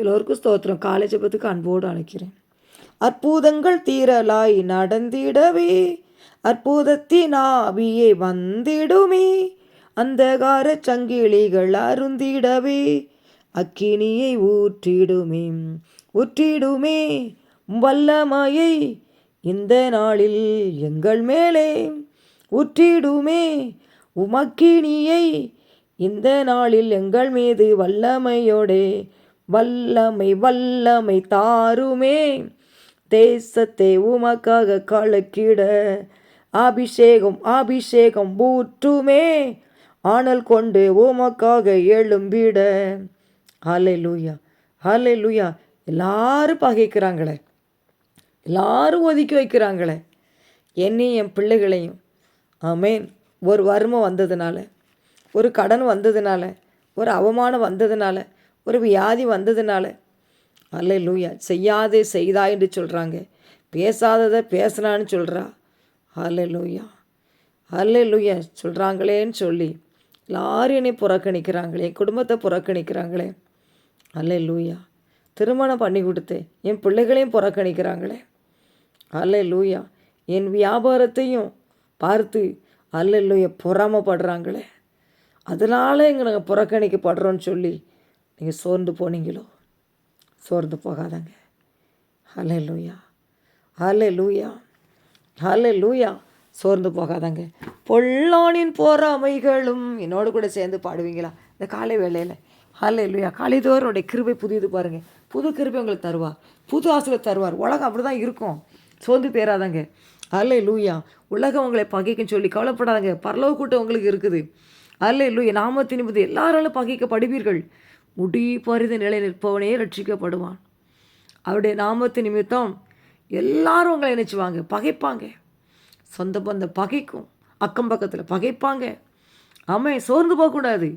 எல்லோருக்கும் ஸ்தோத்திரம். காலை ஜெபத்துக்கு அன்போடு அழைக்கிறேன். அற்புதங்கள் தீரலாய் நடந்திடவே அற்புதத்தின் ஆவியே வந்திடுமே அந்தகார சங்கிலிகள் அருந்திடவே அக்கினியை ஊற்றிடுமே ஊற்றிடுமே வல்லமையை இந்த நாளில் எங்கள் மேலே ஊற்றிடுமே உமக்கினியை இந்த நாளில் எங்கள் மீது வல்லமையோடே வல்லமை வல்லமை தாருமே. தேசத்தை உமக்காக கலக்கிட அபிஷேகம் அபிஷேகம் ஊற்றுமே. ஆனல் கொண்டு உமக்காக எழும்பிட. ஹalleluya ஹalleluya. எல்லாரும் பகைக்கிறாங்களே. எல்லாரும் ஒதுக்கி வைக்கிறாங்களே. என்னையும் என் பிள்ளைகளையும். ஆமேன். ஒரு வறுமை வந்ததுனால ஒரு கடன் வந்ததுனால ஒரு அவமானம் வந்ததுனால ஒரு வியாதி வந்ததுனால. அல்ல லூயா செய்யாதே செய்தா என்று சொல்கிறாங்க பேசாததை பேசினான்னு சொல்கிறா அல்ல லூயா அல்ல லூயா சொல்கிறாங்களேன்னு சொல்லி. எல்லாரும் என்னை புறக்கணிக்கிறாங்களே. என் குடும்பத்தை புறக்கணிக்கிறாங்களே. அல்ல லூயா திருமணம் பண்ணி கொடுத்து என் பிள்ளைகளையும் புறக்கணிக்கிறாங்களே. அல்ல லூயா என் வியாபாரத்தையும் பார்த்து அல்ல லூயா பொறாமப்படுறாங்களே. அதனால் எங்கள் நாங்கள் புறக்கணிக்கப்படுறோன்னு சொல்லி நீங்கள் சோர்ந்து போனீங்களோ? சோர்ந்து போகாதங்க. ஹலே லூயா ஹலே லூயா ஹலே லூயா சோர்ந்து போகாதங்க. பொல்லானின் போறாமைகளும் என்னோடு கூட சேர்ந்து பாடுவீங்களா? இந்த காலை வேளையில். ஹலே லூயா காலைதோறுடைய கிருபை புதியது பாருங்கள் புது கிருபை உங்களுக்கு தருவார் புது ஆசிரியர் தருவார். உலகம் அப்படி தான் இருக்கும். சோர்ந்து போயிடாதாங்க அல்லே லூயா உலகம் உங்களை பகைக்குன்னு சொல்லி கவலைப்படாதங்க. பரலோக கூட்டம் உங்களுக்கு இருக்குது. அல்ல லூயா நாமத்தின் மீது எல்லாராலும் பகைக்கப்படுவீர்கள். முடி பரித நிலை நிற்பவனே ரட்சிக்கப்படுவான் அவருடைய நாமத்து நிமித்தம் எல்லாரும் உங்களை நினச்சிவாங்க பகைப்பாங்க. சொந்த பந்த பகைக்கும் அக்கம் பக்கத்தில் பகைப்பாங்க. ஆமே சோர்ந்து போகக்கூடாது.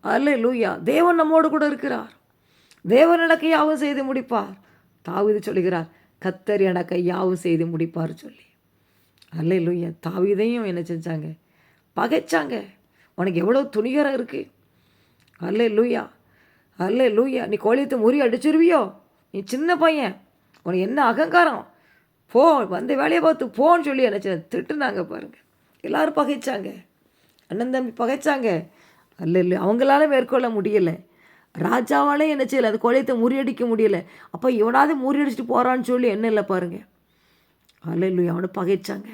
அல்ல லூயா தேவன் நம்மோடு கூட இருக்கிறார். தேவன் எனக்கு யாவும் செய்து முடிப்பார். தாவிது சொல்லுகிறார் கத்தர் எனக்கு யாவும் செய்து முடிப்பார் சொல்லி. அல்ல லூயா தாவிதையும் என்ன செஞ்சாங்க? பகைச்சாங்க. உனக்கு எவ்வளோ துணிகரம் இருக்குது அல்ல லூயா அல்ல லூயா நீ கோழியத்தை முறி அடிச்சிருவியோ? நீ சின்ன பையன் உனக்கு என்ன அகங்காரம்? போ வந்த வேலையை பார்த்து போன்னு சொல்லி என்ன திட்டுனாங்க பாருங்கள் எல்லாரும் பகைச்சாங்க. அண்ணன் தம்பி பகைச்சாங்க. அல்ல இல்லை அவங்களால மேற்கொள்ள முடியலை. ராஜாவாலே என்ன செய்யலை அந்த கோழியத்தை முறியடிக்க முடியலை. அப்போ இவனாவது முறியடிச்சிட்டு போகிறான்னு சொல்லி என்ன இல்லை பாருங்கள் அல்ல இல்லை அவனை பகைச்சாங்க.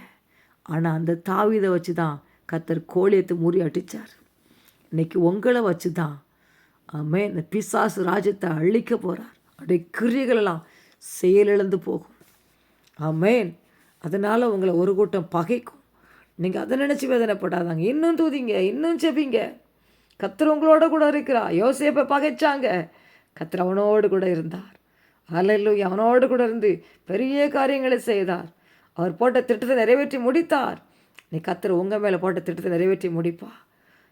ஆனால் அந்த தாவிதை வச்சு தான் கத்தர் கோழியத்தை முறி அடித்தார் இன்னைக்கு உங்களை வச்சு தான் ஆமே இந்த பிசாசு ராஜ்யத்தை அழிக்க போகிறார் அப்படியே கிரியைகளெல்லாம் செயலிழந்து போகும். ஆமேன். அதனால் உங்களை ஒரு கூட்டம் பகைக்கும். நீங்கள் அதை நினச்சி வேதனைப்படாதாங்க. இன்னும் தூதிங்க இன்னும் செபிங்க கத்திர உங்களோட கூட இருக்கிறா யோசேப்பை பகைச்சாங்க. கத்திர அவனோடு கூட இருந்தார். அலையிலும் அவனோடு கூட இருந்து பெரிய காரியங்களை செய்தார். அவர் போட்ட திட்டத்தை நிறைவேற்றி முடித்தார். நீ கத்திர உங்கள் மேலே போட்ட திட்டத்தை நிறைவேற்றி முடிப்பா.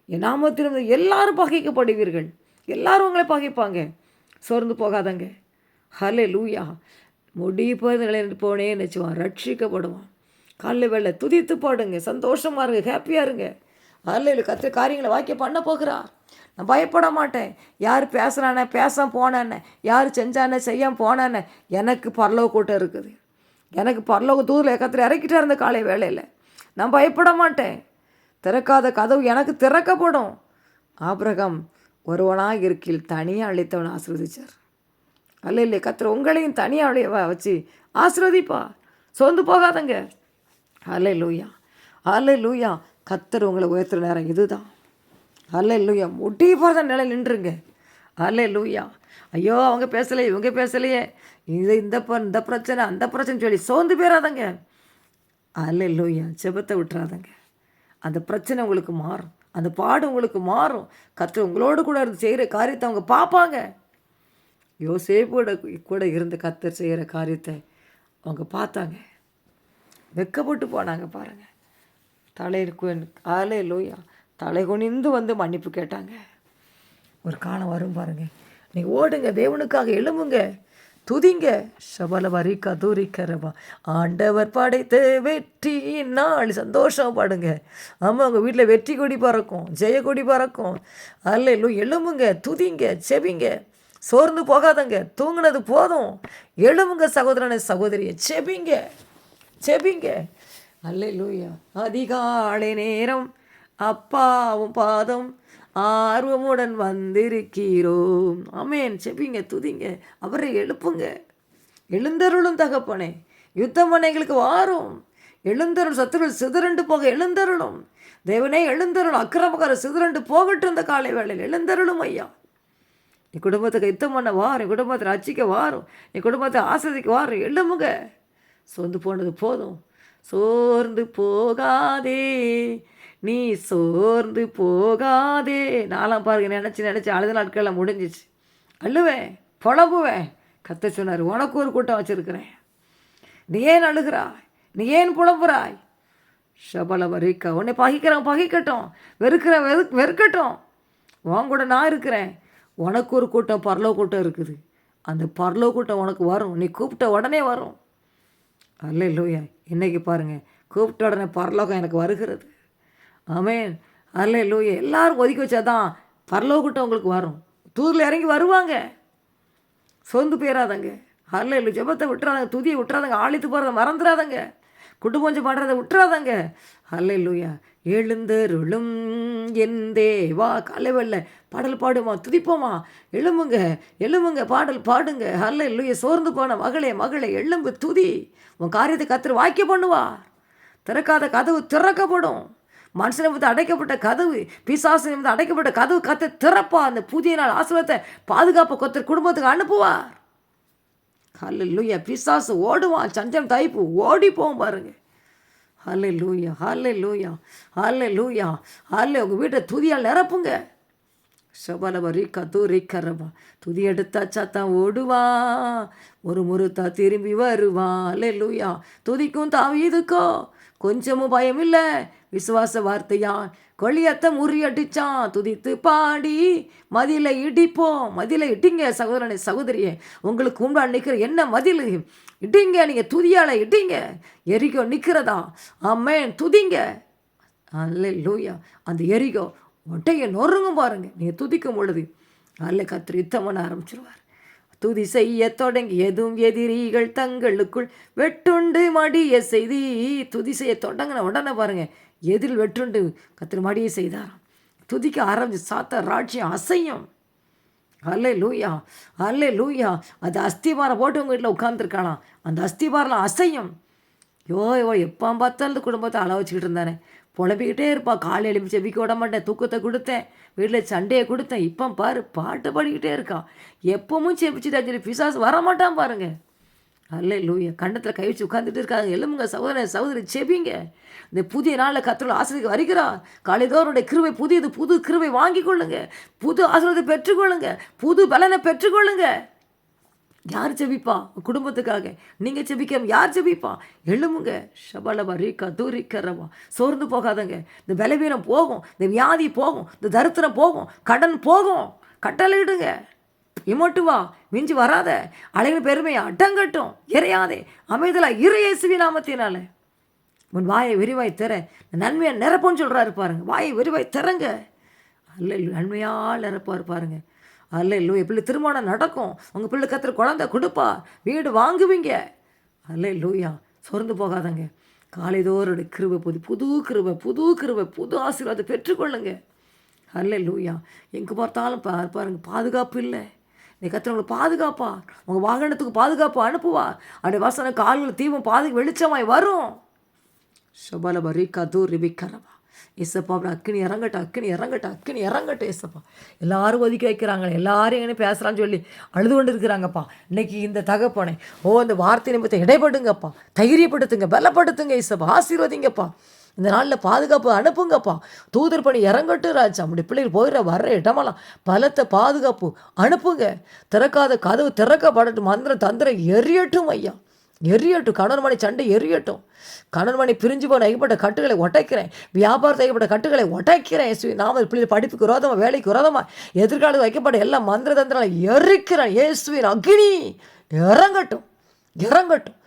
என் நாமத்திலிருந்து எல்லாரும் பகைக்கப்படுவீர்கள். எல்லாரும் உங்களை பகைப்பாங்க. சோர்ந்து போகாதங்க. ஹலே லூயா முடிப்பதுகளை போனே நினச்சுவான் ரட்சிக்கப்படுவான். காலைல வேலை துதித்து பாடுங்க. சந்தோஷமாக இருங்க. ஹாப்பியாக இருங்க. அல்ல கற்று காரியங்களை வாக்கிய பண்ண போகிறார். நான் பயப்பட மாட்டேன். யார் பேசுகிறானே பேச போனானே யார் செஞ்சானே செய்ய போனானே எனக்கு பரலோக கூட்டம் இருக்குது. எனக்கு பரலோக தூரில் கத்திர இறக்கிட்டே இருந்த காலை வேலையில் நான் பயப்பட மாட்டேன். திறக்காத கதவு எனக்கு திறக்கப்படும். ஆபிரகம் ஒருவனாக இருக்கில் தனியாக அழைத்தவன் ஆசிர்வதிச்சார். அல்ல இல்லை கத்திர உங்களையும் தனியாக அழைய வச்சு ஆசிர்வதிப்பா. சோர்ந்து போகாதங்க. அல்ல லூயா அல்ல லூயா கத்தர் உங்களை உயர்த்துற நேரம் இதுதான். அல்ல லூயா முட்டி போகிறத நிலை நின்றுங்க அல்ல லூயா ஐயோ அவங்க பேசலையே இவங்க பேசலையே. இது இந்த இந்த பிரச்சனை அந்த பிரச்சனை சொல்லி சோர்ந்து போயிடாதங்க அல்ல லூயா செபத்தை விட்டுறாதங்க. அந்த பிரச்சனை உங்களுக்கு மாறும். அந்த பாடு உங்களுக்கு மாறும். கற்று உங்களோடு கூட இருந்து செய்கிற காரியத்தை அவங்க பார்ப்பாங்க. யோசேப்போட கூட இருந்து கத்தர் செய்கிற காரியத்தை அவங்க பார்த்தாங்க. வெக்கப்பட்டு போனாங்க பாருங்கள் தலையில் காலே லோயா தலை குனிந்து வந்து மன்னிப்பு கேட்டாங்க. ஒரு காலம் வரும் பாருங்க. நீங்கள் ஓடுங்க தேவனுக்காக எழும்புங்க. துதிங்க. சபல வரி கதூரி கரபா ஆண்டவர் படைத்து வெற்றி நாள் சந்தோஷம் பாடுங்க. ஆமாம் உங்கள் வீட்டில் வெற்றி கொடி பறக்கும் ஜெய கொடி பறக்கும். அல்ல எழும்புங்க துதிங்க செவிங்க சோர்ந்து போகாதங்க தூங்கினது போதும். எழும்புங்க சகோதரனை சகோதரியை செபிங்க. செபிங்க. அல்லேலூயா அதிகாலை நேரம் அப்பாவும் பாதம் ஆர்வமுடன் வந்திருக்கிறோம். ஆமேன். செபிங்க துதிங்க அவரை எழுப்புங்க. எழுந்தருளும் தகப்பனே யுத்தம் பண்ண எங்களுக்கு வாரும். எழுந்தருள் சத்துருள் சிதறண்டு போக எழுந்தருளும். தேவனே எழுந்தருள் அக்கிரமக்கார சிதறண்டு போகட்டும் இந்த காலை வேளையில். எழுந்தருளும் ஐயா. என் குடும்பத்துக்கு யுத்தம் பண்ண வாரும் என் குடும்பத்தை ரச்சிக்க வாரும் என் குடும்பத்தை ஆசிரியக்கு வாரும். எழுமுங்க சோர்ந்து போனது போதும். சோர்ந்து போகாதே. நீ சோர்ந்து போகாதே. நாலாம் பாருங்க நினச்சி நினச்சி அழுத நாட்களில் முடிஞ்சிச்சு. அழுவேன் புலம்புவேன். கத்த சொன்னார் உனக்கு ஒரு கூட்டம் வச்சுருக்கிறேன். நீ ஏன் அழுகிறாய்? நீ ஏன் புலம்புறாய்? ஷபல வரிக்கா. உன்னை பகிக்கிறவன் பகிக்கட்டும். வெறுக்கிற வெறு வெறுக்கட்டும். உன் கூட நான் இருக்கிறேன். உனக்கு ஒரு கூட்டம் பரலோ கூட்டம் இருக்குது. அந்த பரலோ கூட்டம் உனக்கு வரும். நீ கூப்பிட்ட உடனே வரும். அல்ல இல்லையா இன்னைக்கு பாருங்கள் கூப்பிட்ட உடனே பரலோகம் எனக்கு வருகிறது. ஆமேன். அல்ல இல்லையா எல்லாரும் ஒதுக்கி வச்சாதான் தான் பரலோகிட்ட உங்களுக்கு வரும். தூரில் இறங்கி வருவாங்க. சொந்து போயிடாதங்க அல்ல இல்லை ஜபத்தை விட்டுறாதங்க. துதியை விட்டுறாதங்க. ஆழித்து போகிறத மறந்துடாதங்க குடும்பஞ்சம் பாடுறதை விட்டுறாதங்க. அல்ல இல்லையா எழுந்தருளும் என் தேவா. கலைவல்ல. பாடல் பாடுமா? துதிப்போமா? எழும்புங்க. எழும்புங்க. பாடல் பாடுங்க. அல்ல இல்லையா சோர்ந்து போன மகளே மகளே எழும்பு துதி. உன் காரியத்தை கத்திர வாக்கிய பண்ணுவா திறக்காத கதவு திறக்கப்படும். மனுஷன் வந்து அடைக்கப்பட்ட கதவு பிசாசனை வந்து அடைக்கப்பட்ட கதவு கத்தை திறப்பா. அந்த புதிய நாள் ஆசிரியத்தை பாதுகாப்பை கொத்த குடும்பத்துக்கு அனுப்புவார். ஹல்ல லூயா பிசாசு ஓடுவான் சஞ்சம் தைப்பு ஓடி போகும் பாருங்க. ஹலு லூயா ஹலு லூயா ஹலு லூயா ஹலு உங்கள் வீட்டை துதியால் நிரப்புங்க. சபலபரி கதூரி தூ துதி எடுத்தாச்சா தான் ஓடுவா. ஒரு முறுத்தா திரும்பி வருவா. அல்ல லூயா துதிக்கும் தாவீதுக்கோ கொஞ்சமும் பயம் இல்லை விசுவாச வார்த்தையான் கொள்ளியத்தை முறியடிச்சான். துதித்து பாடி மதிலை இடிப்போம். மதிலை இடிங்க சகோதரனை சகோதரியே. உங்களுக்கு முன்பால் நிற்கிற என்ன மதில்? இடிங்க நீங்கள் துதியால இடிங்க எரிகோ நிற்கிறதா ஆமேன் துதிங்க. அல்ல லூயா அந்த எரிகோ ஒட்டையை நொறுங்கும் பாருங்க. நீங்கள் துதிக்கும் பொழுது. அல்ல கத்திரி யுத்தம் பண்ண ஆரம்பிச்சிருவார். துதி செய்ய தொடங்கி எதுவும் எதிரிகள் தங்களுக்குள் வெட்டுண்டு மடிய செய்தி. துதி செய்ய தொடங்கின உடனே பாருங்க எதிரில் வெட்டுண்டு கத்திர மடிய செய்தாராம். துதிக்க ஆரம்பிச்சு சாத்த ராட்சியம் அசையும். அல்லே லூயா அல்லே லூயா அது அஸ்திபாரம் போட்டு உங்கள் வீட்டில் உட்காந்துருக்காளாம் அந்த அஸ்திபாரம் அசையும். யோ யோ எப்போ பார்த்தாலும் குடும்பத்தை அள வச்சுக்கிட்டு இருந்தானே. புலம்பிக்கிட்டே இருப்பான் காலை எழுப்பி செவிக்க விட மாட்டேன். தூக்கத்தை கொடுத்தேன். வீட்டில் சண்டையை கொடுத்தேன். இப்போ பாரு பாட்டு பாடிக்கிட்டே இருக்கான் எப்பவும் செபிச்சுட்டா சரி பிசாசு வரமாட்டான் பாருங்க. அல்ல லூயா கண்டத்தில் கை வச்சு உட்காந்துட்டு இருக்காங்க. எலும்புங்க சகோதரன் சகோதரி செபிங்க. இந்த புதிய நாளில் கத்தரோட ஆசிரியர் வருகிறார் காலைதோருடைய கிருவை புதியது புது கிருவை வாங்கி கொள்ளுங்க. புது ஆசிரியத்தை பெற்றுக்கொள்ளுங்க. புது பலனை பெற்றுக்கொள்ளுங்க. யார் ஜெபிப்பா? உன் குடும்பத்துக்காக. நீங்கள் ஜெபிக்க யார் ஜெபிப்பா? எழுமுங்க ஷபலபா ரீக்கா தூரிக்கரவா சோர்ந்து போகாதங்க. இந்த பலவீனம் போகும். இந்த வியாதி போகும். இந்த தரித்திரம் போகும். கடன் போகும். கட்டளையிடுங்க இமட்டுவா மிஞ்சி வராத. அழகின் பெருமையை அட்டங்கட்டும் இறையாதே. அமைதலா இறையேசுவி நாமத்தினால. உன் வாயை விரிவாய் தர நன்மையை நிரப்புன்னு சொல்கிறாரு பாருங்க. வாயை விரிவாய் திறங்க. அல்ல நன்மையால் நிரப்பார் பாருங்கள் அல்ல இல்லை பிள்ளை திருமணம் நடக்கும். உங்கள் பிள்ளை கத்துற குழந்த கொடுப்பா. வீடு வாங்குவீங்க. அல்ல இல்லையா சொர்ந்து போகாதங்க. காலைதோரோட கிருவை புது புது கிருவை புது கிருவை புது ஆசீர்வாதம் பெற்றுக்கொள்ளுங்க. அல்ல லூயா எங்கே பார்த்தாலும் பா பாருங்க பாதுகாப்பு இல்லை. நீ கத்துறவங்களை பாதுகாப்பா. உங்கள் வாகனத்துக்கு பாதுகாப்பு அனுப்புவா. அப்படி வாசனை கால்கள் தீவும் பாது வெளிச்சமாய் வரும். சபலபரி கதூர் ரிபிக்கரவா இசப்பா அப்படி அக்குனி இறங்கட்டும் அக்குனி இறங்கட்டும் அக்குனி இறங்கட்டும் இசப்பா எல்லாரும் ஒதுக்கி வைக்கிறாங்க எல்லாரும் எங்கன்னு பேசுகிறான்னு சொல்லி அழுது கொண்டு இருக்கிறாங்கப்பா இன்னைக்கு இந்த தகப்பனை ஓ அந்த வார்த்தை நிமித்தம் இடைப்படுங்கப்பா தைரியப்படுத்துங்க பலப்படுத்துங்க இசப்பா ஆசீர்வதிங்கப்பா. இந்த நாளில் பாதுகாப்பு அனுப்புங்கப்பா. தூதர் பணி இறங்கட்டும் ராஜா அப்படி பிள்ளைகள் போயிடுற வர்ற இடமெல்லாம் பலத்தை பாதுகாப்பு அனுப்புங்க. திறக்காத கதவு திறக்கப்படட்டும் மந்திர தந்திரம் எரியட்டும் ஐயா. எரியட்டும் கணவன்மணி சண்டை எரியட்டும் கணவன்மணி பிரிஞ்சு போன ஐக்கப்பட்ட கட்டுகளை ஒட்டைக்கிறேன் வியாபாரத்தை ஐக்கப்பட்ட கட்டுகளை உடைக்கிறேன் இயேசுவி. நாம பிள்ளை படிப்புக்கு விரோதமாக வேலைக்கு விரோதமாக எதிர்காலத்தில் வைக்கப்பட்ட எல்லா மந்திர தந்திரங்களை எரிக்கிறேன். இயேசுவின் அக்னி இறங்கட்டும் இறங்கட்டும்.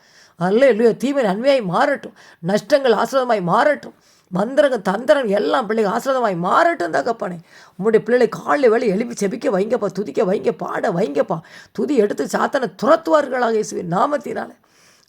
அல்ல இல்லையோ தீமை நன்மையாய் மாறட்டும் நஷ்டங்கள் ஆசிரதமாய் மாறட்டும் மந்திரங்க தந்திரம் எல்லாம் பிள்ளைங்க ஆசிரதமாய் மாறட்டும் தகப்பனே. உங்களுடைய பிள்ளைகளை காலில் வேலை எழுப்பி செபிக்க வைங்கப்பா துதிக்க வைங்க பாட வைங்கப்பா. துதி எடுத்து சாத்தனை துரத்துவார்களாக இயேசுவின் நாமத்தினாலே.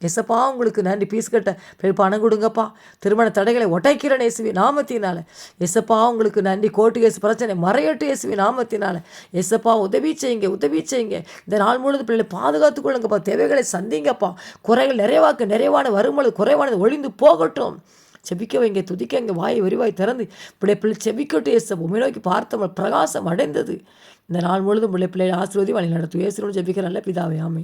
எசப்பா உங்களுக்கு நன்றி. பீஸ் கட்ட பணம் கொடுங்கப்பா. திருமண தடைகளை ஒட்டைக்கிறேன் இயேசுவி நாமத்தினால. எசப்பா உங்களுக்கு நன்றி. கோர்ட்டு கேஸ் பிரச்சனை மறையட்டு இயேசுவி நாமத்தினால. எசப்பா உதவி செய்யுங்க உதவி செய்யுங்க. இந்த நாள் முழுது பிள்ளைகளை பாதுகாத்துக் கொள்ளுங்கப்பா. தேவைகளை சந்திங்கப்பா. குறைகள் நிறைவாக்கு நிறைவான வரும்பொழுது குறைவானது ஒளிந்து போகட்டும். செபிக்க வைங்க துதிக்க இங்கே வாயை விரிவாய் திறந்து பிள்ளை பிள்ளை செபிக்கட்டும் இயேசு உண்மை நோக்கி பார்த்தவள் பிரகாசம் அடைந்தது. இந்த நாள் முழுதும் பிள்ளை பிள்ளை ஆசீர்வதி வழி நடத்தும் இயேசுன்னு ஜெபிக்கிற நல்ல பிதாவே ஆமை